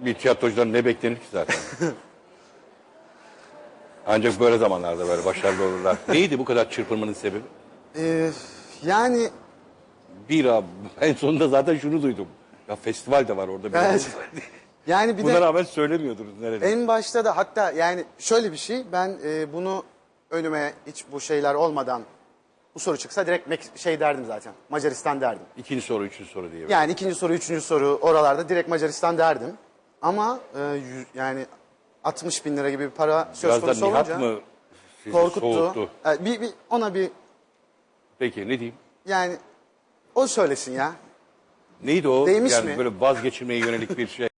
Bir tiyatrocudan ne beklenir ki zaten? Ancak böyle zamanlarda böyle başarılı olurlar. Neydi bu kadar çırpınmanın sebebi? Ee, yani Bira. En sonunda zaten şunu duydum. Ya festival de var orada. bir Evet. yani bir Buna de rağmen söylemiyordunuz nerede? en başta da hatta yani şöyle bir şey ben e, bunu önüme hiç bu şeyler olmadan bu soru çıksa direkt Mek- şey derdim zaten. Macaristan derdim. İkinci soru, üçüncü soru diye. Yani ikinci soru, üçüncü soru oralarda direkt Macaristan derdim. Ama e, yü- yani 60 bin lira gibi bir para söz Biraz konusu da Nihat olunca mı sizi korkuttu. soğuttu? E, bir, bir, ona bir Peki ne diyeyim? yani o söylesin ya. Neydi o? Değmiş yani mi? böyle vazgeçilmeye yönelik bir şey.